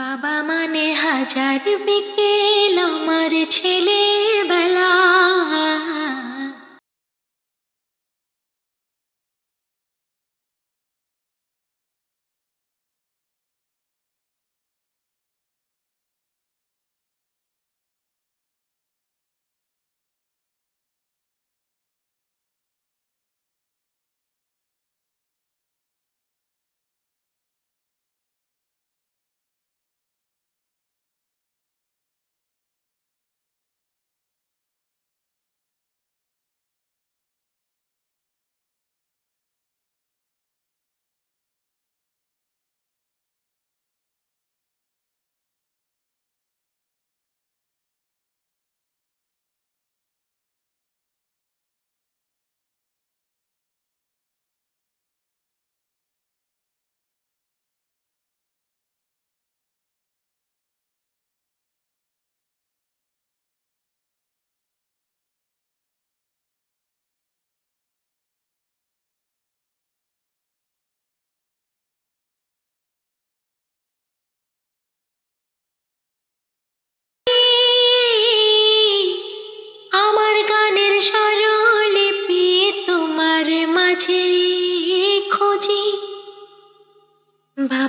বাবা মানে হাজার বিকেল আমার ছেলেবেলা।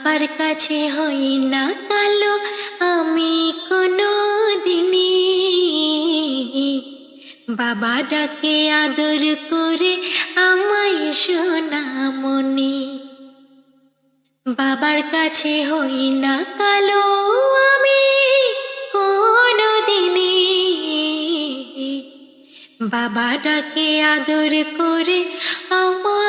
বাবার কাছে হই না কালো, আমি কোনো দিনই বাবা ডাকে আদর করে আমায় সোনামণি বাবার কাছে হই না কালো, আমি কোনো দিনই বাবা ডাকে আদর করে আমায়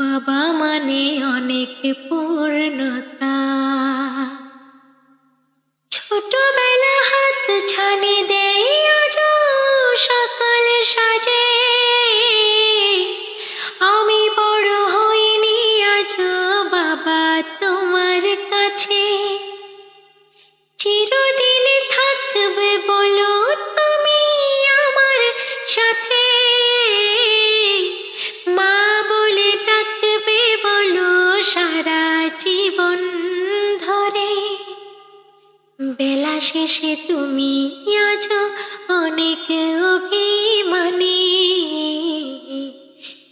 বাবা মানে অনেক পূর্ণতা। ছোটবেলা হাত ছানি দেই আজ সকাল সাজে। আমি বড় হইনি আজ বাবা তোমার কাছে। চিরদিন থাকবে বলো তুমি আমার সাথে। বেলা শেষে তুমি আজ অনেক অভিমানী।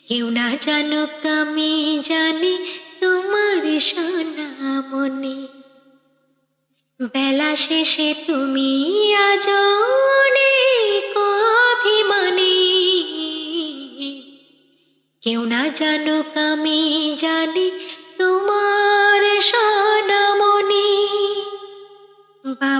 কেউ না জানো আমি জানি তোমার সোনামণি। বেলা শেষে তুমি আজ অনেক অভিমানী। কেউ না জানো আমি জানি তোমার সোনামণি।